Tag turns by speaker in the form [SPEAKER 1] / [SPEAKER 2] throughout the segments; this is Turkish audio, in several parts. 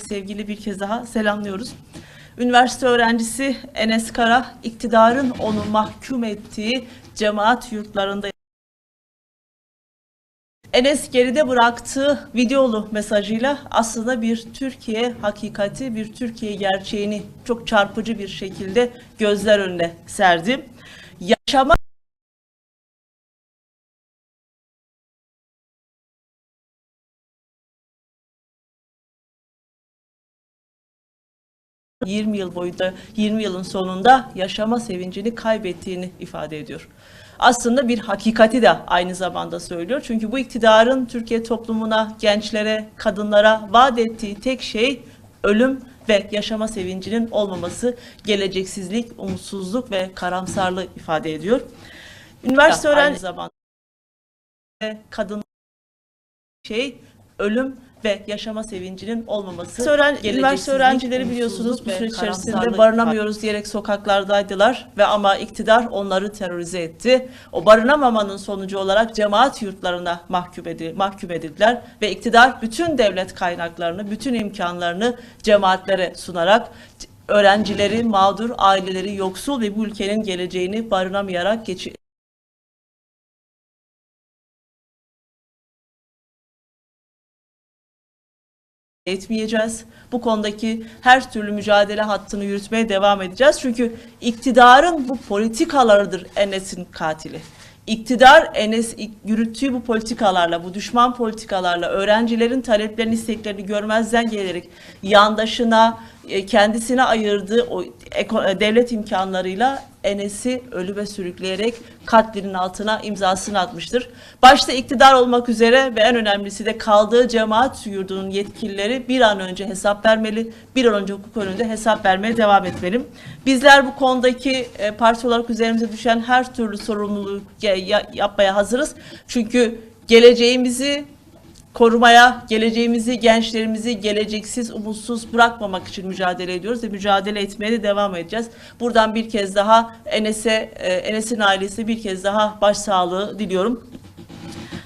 [SPEAKER 1] saygıyla sevgili bir kez daha selamlıyoruz. Üniversite öğrencisi Enes Kara, iktidarın onu mahkum ettiği cemaat yurtlarında Enes geride bıraktığı videolu mesajıyla aslında bir Türkiye hakikati, bir Türkiye gerçeğini çok çarpıcı bir şekilde gözler önüne serdi. Yaşama 20 yıl boyunca 20 yılın sonunda yaşama sevincini kaybettiğini ifade ediyor. Aslında bir hakikati de aynı zamanda söylüyor. Çünkü bu iktidarın Türkiye toplumuna, gençlere, kadınlara vaat ettiği tek şey ölüm ve yaşama sevincinin olmaması, geleceksizlik, umutsuzluk ve karamsarlığı ifade ediyor. Üniversite öğrenci zamanda kadın şey ölüm ve yaşama sevincinin olmaması. Öğren üniversite öğrencileri biliyorsunuz bu süreç içerisinde barınamıyoruz diyerek sokaklardaydılar ve ama iktidar onları terörize etti. O barınamamanın sonucu olarak cemaat yurtlarına mahkum, edil mahkum edildiler ve iktidar bütün devlet kaynaklarını, bütün imkanlarını cemaatlere sunarak öğrencileri mağdur, aileleri yoksul ve bu ülkenin geleceğini barınamayarak geçi etmeyeceğiz. Bu konudaki her türlü mücadele hattını yürütmeye devam edeceğiz. Çünkü iktidarın bu politikalarıdır Enes'in katili. İktidar Enes yürüttüğü bu politikalarla, bu düşman politikalarla öğrencilerin taleplerini, isteklerini görmezden gelerek yandaşına, kendisine ayırdığı o eko- devlet imkanlarıyla Enes'i ölüme sürükleyerek katlinin altına imzasını atmıştır. Başta iktidar olmak üzere ve en önemlisi de kaldığı cemaat yurdunun yetkilileri bir an önce hesap vermeli, bir an önce hukuk önünde hesap vermeye devam etmeli. Bizler bu konudaki e, parti olarak üzerimize düşen her türlü sorumluluğu ya- ya- yapmaya hazırız. Çünkü geleceğimizi korumaya, geleceğimizi, gençlerimizi geleceksiz, umutsuz bırakmamak için mücadele ediyoruz ve mücadele etmeye de devam edeceğiz. Buradan bir kez daha Enes'e, e, Enes'in ailesine bir kez daha başsağlığı diliyorum.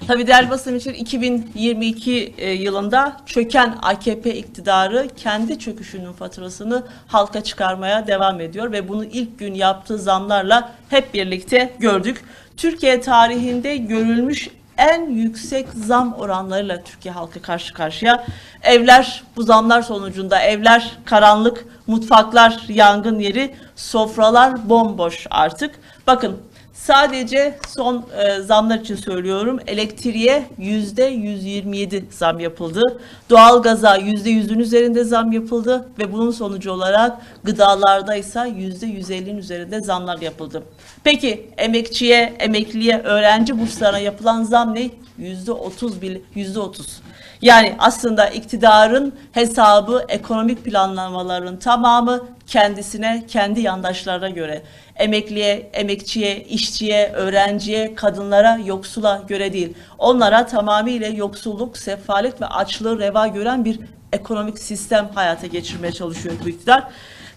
[SPEAKER 1] Tabii değerli basın için 2022 e, yılında çöken AKP iktidarı kendi çöküşünün faturasını halka çıkarmaya devam ediyor ve bunu ilk gün yaptığı zamlarla hep birlikte gördük. Türkiye tarihinde görülmüş en yüksek zam oranlarıyla Türkiye halkı karşı karşıya. Evler bu zamlar sonucunda evler karanlık, mutfaklar yangın yeri, sofralar bomboş artık. Bakın Sadece son e, zamlar için söylüyorum. Elektriğe yüzde 127 zam yapıldı. Doğalgaza yüzde yüzün üzerinde zam yapıldı ve bunun sonucu olarak gıdalarda ise yüzde 150'nin üzerinde zamlar yapıldı. Peki emekçiye, emekliye, öğrenci burslarına yapılan zam ne? Yüzde 30 bil, yüzde 30. Yani aslında iktidarın hesabı ekonomik planlamaların tamamı kendisine, kendi yandaşlarına göre emekliye, emekçiye, işçiye, öğrenciye, kadınlara, yoksula göre değil. Onlara tamamıyla yoksulluk, sefalet ve açlığı reva gören bir ekonomik sistem hayata geçirmeye çalışıyor bu iktidar.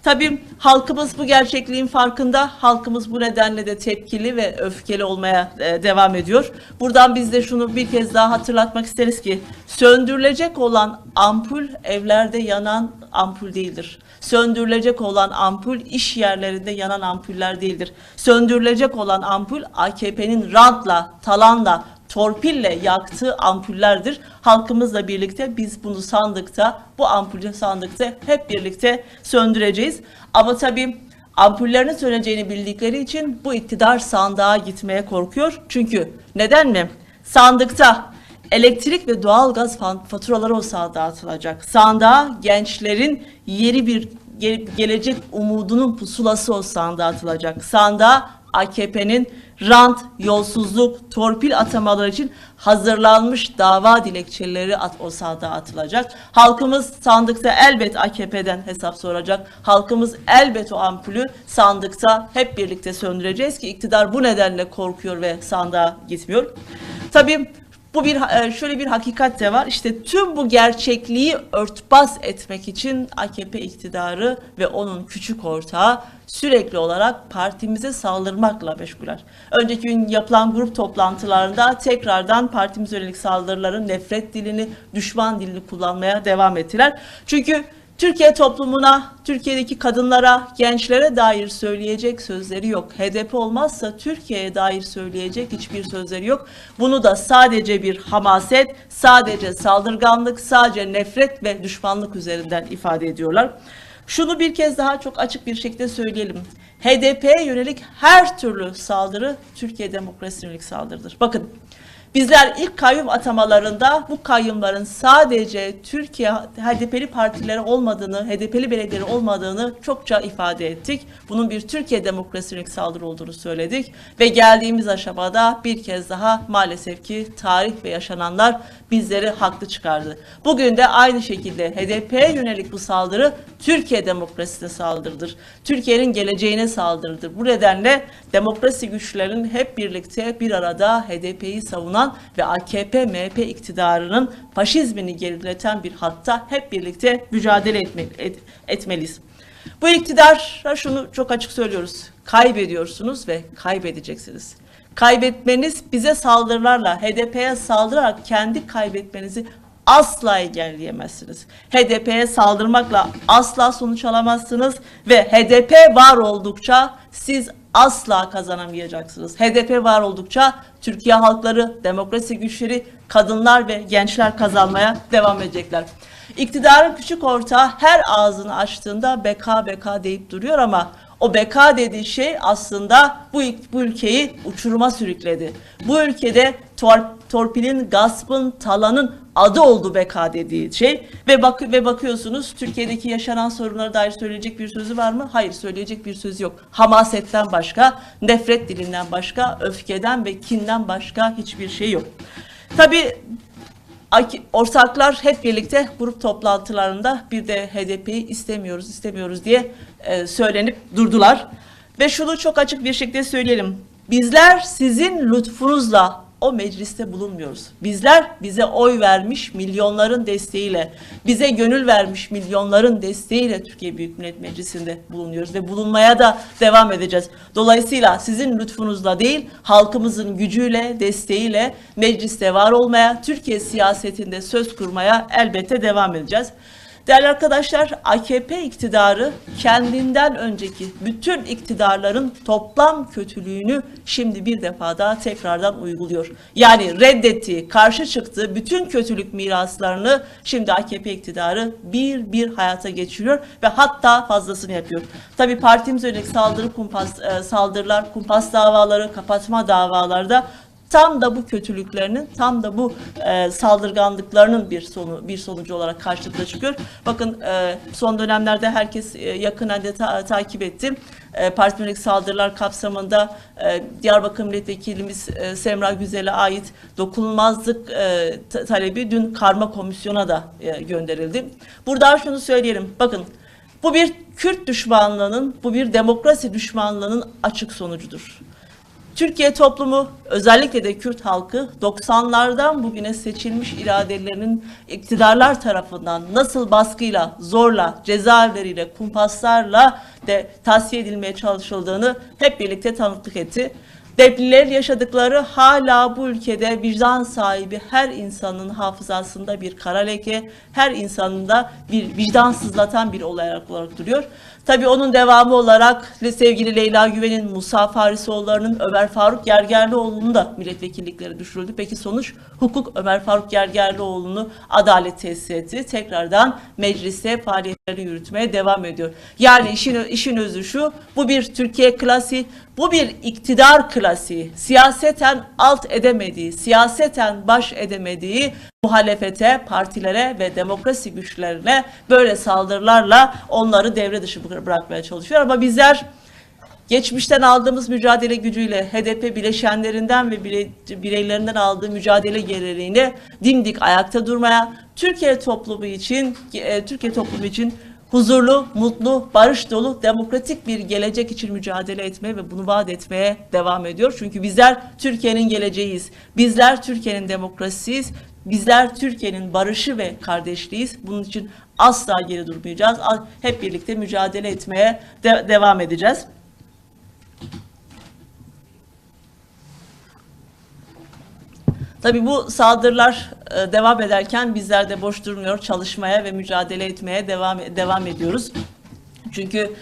[SPEAKER 1] Tabii halkımız bu gerçekliğin farkında. Halkımız bu nedenle de tepkili ve öfkeli olmaya e, devam ediyor. Buradan biz de şunu bir kez daha hatırlatmak isteriz ki söndürülecek olan ampul evlerde yanan ampul değildir. Söndürülecek olan ampul iş yerlerinde yanan ampuller değildir. Söndürülecek olan ampul AKP'nin rantla, talanla, torpille yaktığı ampullerdir. Halkımızla birlikte biz bunu sandıkta, bu ampulü sandıkta hep birlikte söndüreceğiz. Ama tabii ampullerini söneceğini bildikleri için bu iktidar sandığa gitmeye korkuyor. Çünkü neden mi? Sandıkta elektrik ve doğalgaz fa- faturaları o sandığa atılacak. Sandığa gençlerin yeri bir ge- gelecek umudunun pusulası o sandığa atılacak. Sandığa AKP'nin rant, yolsuzluk, torpil atamaları için hazırlanmış dava dilekçeleri at, o sandığa atılacak. Halkımız sandıkta elbet AKP'den hesap soracak. Halkımız elbet o ampulü sandıkta hep birlikte söndüreceğiz ki iktidar bu nedenle korkuyor ve sandığa gitmiyor. Tabii Bu bir e, şöyle bir hakikat de var. İşte tüm bu gerçekliği örtbas etmek için AKP iktidarı ve onun küçük ortağı sürekli olarak partimize saldırmakla meşguler. Önceki gün yapılan grup toplantılarında tekrardan partimize yönelik saldırıların nefret dilini, düşman dilini kullanmaya devam ettiler. Çünkü Türkiye toplumuna, Türkiye'deki kadınlara, gençlere dair söyleyecek sözleri yok. HDP olmazsa Türkiye'ye dair söyleyecek hiçbir sözleri yok. Bunu da sadece bir hamaset, sadece saldırganlık, sadece nefret ve düşmanlık üzerinden ifade ediyorlar. Şunu bir kez daha çok açık bir şekilde söyleyelim. HDP'ye yönelik her türlü saldırı Türkiye demokrasisine yönelik saldırıdır. Bakın Bizler ilk kayyum atamalarında bu kayyumların sadece Türkiye HDP'li partileri olmadığını, HDP'li belediyeleri olmadığını çokça ifade ettik. Bunun bir Türkiye demokrasinin saldırı olduğunu söyledik ve geldiğimiz aşamada bir kez daha maalesef ki tarih ve yaşananlar bizleri haklı çıkardı. Bugün de aynı şekilde HDP'ye yönelik bu saldırı Türkiye demokrasisine saldırıdır. Türkiye'nin geleceğine saldırıdır. Bu nedenle demokrasi güçlerinin hep birlikte bir arada HDP'yi savunan ve AKP MHP iktidarının faşizmini gerileten bir hatta hep birlikte mücadele etme, et, etmeliyiz. Bu iktidara şunu çok açık söylüyoruz. Kaybediyorsunuz ve kaybedeceksiniz. Kaybetmeniz bize saldırılarla, HDP'ye saldırarak kendi kaybetmenizi asla engelleyemezsiniz. HDP'ye saldırmakla asla sonuç alamazsınız ve HDP var oldukça siz asla kazanamayacaksınız. HDP var oldukça Türkiye halkları, demokrasi güçleri, kadınlar ve gençler kazanmaya devam edecekler. İktidarın küçük ortağı her ağzını açtığında beka beka deyip duruyor ama o beka dediği şey aslında bu, bu ülkeyi uçuruma sürükledi. Bu ülkede tor, torpilin, gaspın, talanın adı oldu beka dediği şey ve bak ve bakıyorsunuz Türkiye'deki yaşanan sorunlara dair söyleyecek bir sözü var mı? Hayır söyleyecek bir söz yok. Hamasetten başka, nefret dilinden başka, öfkeden ve kinden başka hiçbir şey yok. Tabii ortaklar hep birlikte grup toplantılarında bir de HDP'yi istemiyoruz, istemiyoruz diye e, söylenip durdular. Ve şunu çok açık bir şekilde söyleyelim. Bizler sizin lütfunuzla o mecliste bulunmuyoruz. Bizler bize oy vermiş milyonların desteğiyle, bize gönül vermiş milyonların desteğiyle Türkiye Büyük Millet Meclisi'nde bulunuyoruz ve bulunmaya da devam edeceğiz. Dolayısıyla sizin lütfunuzla değil, halkımızın gücüyle, desteğiyle mecliste var olmaya, Türkiye siyasetinde söz kurmaya elbette devam edeceğiz. Değerli arkadaşlar, AKP iktidarı kendinden önceki bütün iktidarların toplam kötülüğünü şimdi bir defa daha tekrardan uyguluyor. Yani reddettiği, karşı çıktığı bütün kötülük miraslarını şimdi AKP iktidarı bir bir hayata geçiriyor ve hatta fazlasını yapıyor. Tabii partimiz yönelik saldırı kumpas, e, saldırılar, kumpas davaları, kapatma davalarda tam da bu kötülüklerinin, tam da bu e, saldırganlıklarının bir sonu bir sonucu olarak karşımıza çıkıyor. Bakın e, son dönemlerde herkes e, yakından da ta, takip etti. E, partimilik saldırılar kapsamında e, Diyarbakır Milletvekilimiz e, Semra Güzel'e ait dokunulmazlık e, talebi dün karma komisyona da e, gönderildi. Burada şunu söyleyelim. Bakın bu bir Kürt düşmanlığının, bu bir demokrasi düşmanlığının açık sonucudur. Türkiye toplumu özellikle de Kürt halkı 90'lardan bugüne seçilmiş iradelerinin iktidarlar tarafından nasıl baskıyla, zorla, cezaevleriyle, kumpaslarla de tasfiye edilmeye çalışıldığını hep birlikte tanıklık etti. Depliler yaşadıkları hala bu ülkede vicdan sahibi her insanın hafızasında bir kara leke, her insanında bir vicdan sızlatan bir olay olarak duruyor. Tabii onun devamı olarak sevgili Leyla Güven'in, Musa Farisoğulları'nın, Ömer Faruk Gergerlioğlu'nun da milletvekillikleri düşürüldü. Peki sonuç hukuk Ömer Faruk Gergerlioğlu'nu adalet tesis etti. Tekrardan mecliste faaliyetlerini yürütmeye devam ediyor. Yani işin, işin özü şu, bu bir Türkiye klasiği, bu bir iktidar klasiği. Siyaseten alt edemediği, siyaseten baş edemediği muhalefete, partilere ve demokrasi güçlerine böyle saldırılarla onları devre dışı bırakmaya çalışıyor. Ama bizler geçmişten aldığımız mücadele gücüyle HDP bileşenlerinden ve bireylerinden aldığı mücadele geleneğini dimdik ayakta durmaya, Türkiye toplumu için e, Türkiye toplumu için huzurlu, mutlu, barış dolu, demokratik bir gelecek için mücadele etmeye ve bunu vaat etmeye devam ediyor. Çünkü bizler Türkiye'nin geleceğiyiz. Bizler Türkiye'nin demokrasisiyiz. Bizler Türkiye'nin barışı ve kardeşliğiyiz. Bunun için asla geri durmayacağız. Hep birlikte mücadele etmeye de- devam edeceğiz. Tabii bu saldırılar e, devam ederken bizler de boş durmuyor, çalışmaya ve mücadele etmeye devam devam ediyoruz. Çünkü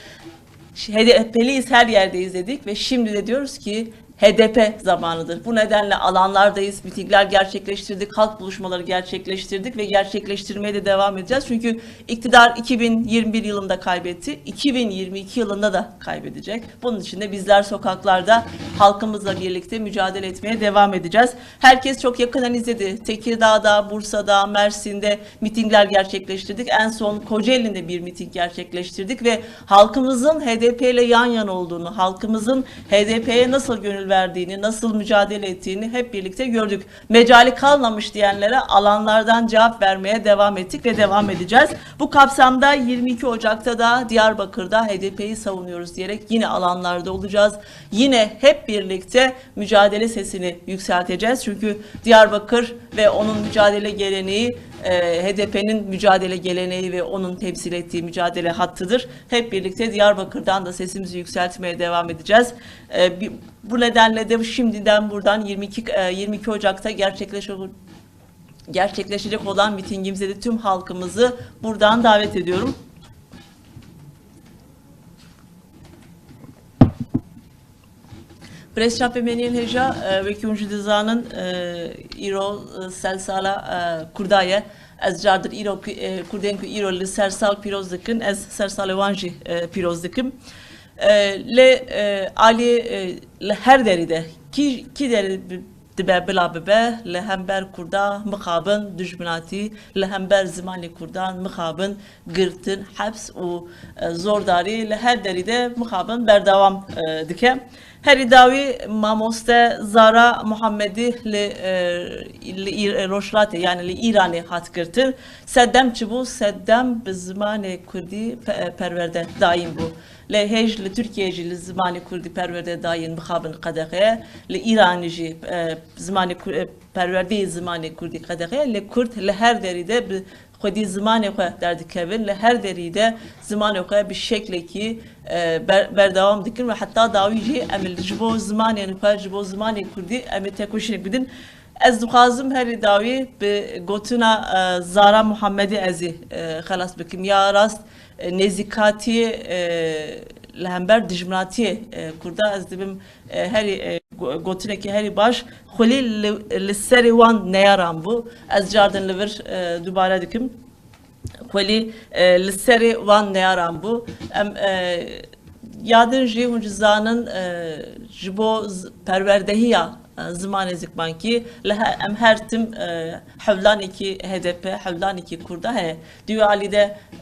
[SPEAKER 1] HDP'liyiz her yerdeyiz dedik ve şimdi de diyoruz ki HDP zamanıdır. Bu nedenle alanlardayız, mitingler gerçekleştirdik, halk buluşmaları gerçekleştirdik ve gerçekleştirmeye de devam edeceğiz. Çünkü iktidar 2021 yılında kaybetti, 2022 yılında da kaybedecek. Bunun için de bizler sokaklarda halkımızla birlikte mücadele etmeye devam edeceğiz. Herkes çok yakından izledi. Tekirdağ'da, Bursa'da, Mersin'de mitingler gerçekleştirdik. En son Kocaeli'nde bir miting gerçekleştirdik ve halkımızın HDP ile yan yana olduğunu, halkımızın HDP'ye nasıl gönül verdiğini, nasıl mücadele ettiğini hep birlikte gördük. Mecali kalmamış diyenlere alanlardan cevap vermeye devam ettik ve devam edeceğiz. Bu kapsamda 22 Ocak'ta da Diyarbakır'da HDP'yi savunuyoruz diyerek yine alanlarda olacağız. Yine hep birlikte mücadele sesini yükselteceğiz. Çünkü Diyarbakır ve onun mücadele geleneği e, HDP'nin mücadele geleneği ve onun temsil ettiği mücadele hattıdır. Hep birlikte Diyarbakır'dan da sesimizi yükseltmeye devam edeceğiz. E, bu nedenle de şimdiden buradan 22 e, 22 Ocak'ta gerçekleşecek gerçekleşecek olan mitingimize de tüm halkımızı buradan davet ediyorum. Presçap Emeniyen Heja ve Kunju Dizan'ın İro Selsala Kurdaye ez cardır İro Kurden ku İro li sersal piroz dikin ez sersal wanji piroz dikim le ali le her deride ki ki deri dibe bila bibe li hember kurda mıkabın düşmanati li hember zimani kurdan mıkabın girtin haps û e, zordari li her deride mıkabın berdevam e, dike Heri davi mamoste Zara Muhammedi li, e, li İr- Roşlate yani li İran'ı hat girtin seddem çibu seddem bi zimani kurdi pe- e, perverde daim bu. Li hej li Türkiye jî li zimanê Kurdî perwerde dayên bixabin qedexe. Li İranê jî e, zimanê Kur- e, perwerdeyê zimanê Kurdî qedexe li Kurd li her derî de bi xwedî zimanê xwe derdikevin li her derî de zimanê xwe bi şeklekî e, ber- berdewam dikin ve heta dawî jî em li ji bo zimanên xwe ji bo zimanê Kurdî em ê tekoşînek bidin. Ez dixwazim herî dawî bi gotina e, Zara Muhammedî ez ê e, xelas bikim ya rast e, nezikatiyê e, li hember dijminatiyê e, Kurda ez dibim e, herî e, go- gotinekî herî baş xwelî li- li serê wan neyaran bû ez cardin li vir e, dubare dikim xwelî e, li serê wan neyaran bû em e, yadin jî hûn ji zanin e, ji bo z- perwerdehiya e, zimanê zikbankî li he- em her tim e, HDP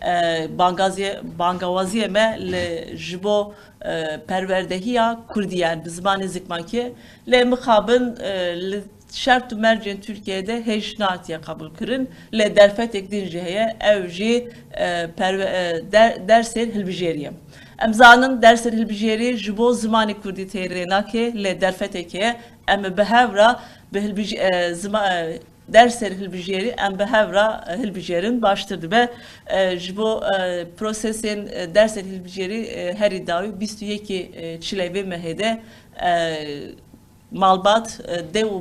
[SPEAKER 1] e, bangaziye bangawaziye me li ji bo e, perwerdehiya Kurdî yani bi zimanê zikbankî lê mixabin e, li şert û mercên Türkiye'de hêj natiye kabul kirin. Lê derfetek din jî heye ew jî e, perve, e, der, dersên hilbijêriye. Em zanin dersên hilbijêrî em bi hevra bi hilbij e, zima e, dersên hilbijêrî em bi hevra e, hilbijêrin baştir dibe E, ji bo e, prosesên e, dersên hilbijêrî e, herî dawî 21 e, çilevê mehêde e, malbat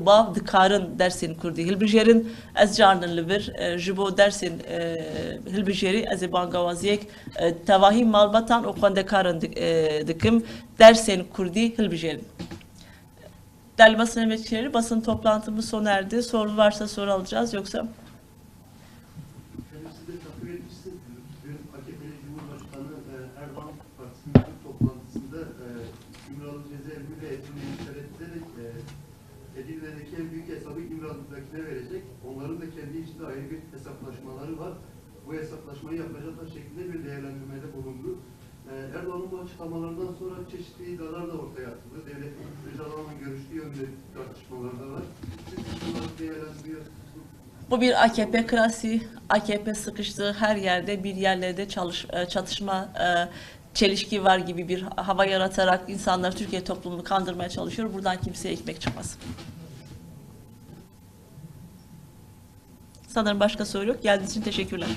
[SPEAKER 1] bav dikarin dersên Kurdî hilbijêrin ez carnin li vir e, ji bo dersên e, hilbijêrî ez e, tevahî malbatan dik- e, dikim dersên Kurdî hilbijêrin. Değerli basın emekçileri basın toplantımız sona erdi. Soru varsa soru alacağız yoksa
[SPEAKER 2] Edirne'deki en büyük hesabı İmralı'dakine verecek. Onların da kendi içinde ayrı bir hesaplaşmaları var. Bu hesaplaşmayı yapacaklar şeklinde bir değerlendirmede bulundu. E, Açıklamalarından sonra çeşitli iddialar da ortaya atıldı. Devlet Öcalan'la görüştüğü yönde tartışmalar da var. Siz bunları değerlendiriyorsunuz.
[SPEAKER 1] Bu bir AKP klasiği. AKP sıkıştığı her yerde bir yerlerde çalış, e, çatışma, e, çelişki var gibi bir hava yaratarak insanlar Türkiye toplumunu kandırmaya çalışıyor. Buradan kimseye ekmek çıkmaz. Sanırım başka soru yok. Geldiğiniz için teşekkürler.